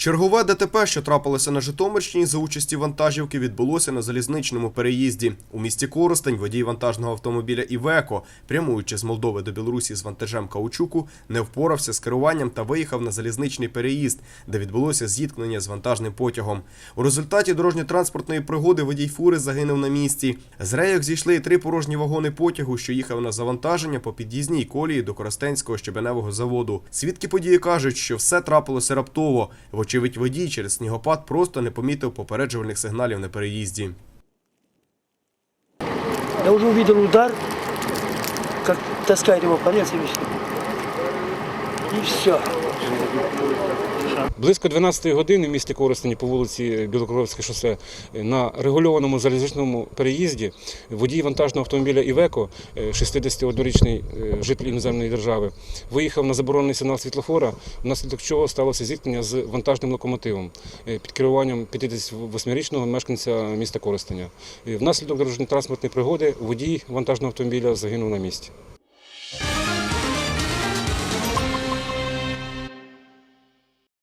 Чергове ДТП, що трапилося на Житомирщині за участі вантажівки, відбулося на залізничному переїзді. У місті Коростень водій вантажного автомобіля Івеко, прямуючи з Молдови до Білорусі з вантажем каучуку, не впорався з керуванням та виїхав на залізничний переїзд, де відбулося зіткнення з вантажним потягом. У результаті дорожньо-транспортної пригоди водій фури загинув на місці. З рейок зійшли і три порожні вагони потягу, що їхав на завантаження по під'їзній колії до Коростенського щебеневого заводу. Свідки події кажуть, що все трапилося раптово. Вочевидь, водій через снігопад просто не помітив попереджувальних сигналів на переїзді. Я вже побачив удар, як таскають його по лесу І все. Близько 12 години в місті Коростені по вулиці Білокоровське шосе на регульованому залізничному переїзді водій вантажного автомобіля Івеко, е, 61-річний е, житель іноземної держави, виїхав на заборонений сигнал світлофора, внаслідок чого сталося зіткнення з вантажним локомотивом е, під керуванням 58-річного мешканця міста Коростеня. Е, Внаслідок дорожньо-транспортної пригоди водій вантажного автомобіля загинув на місці.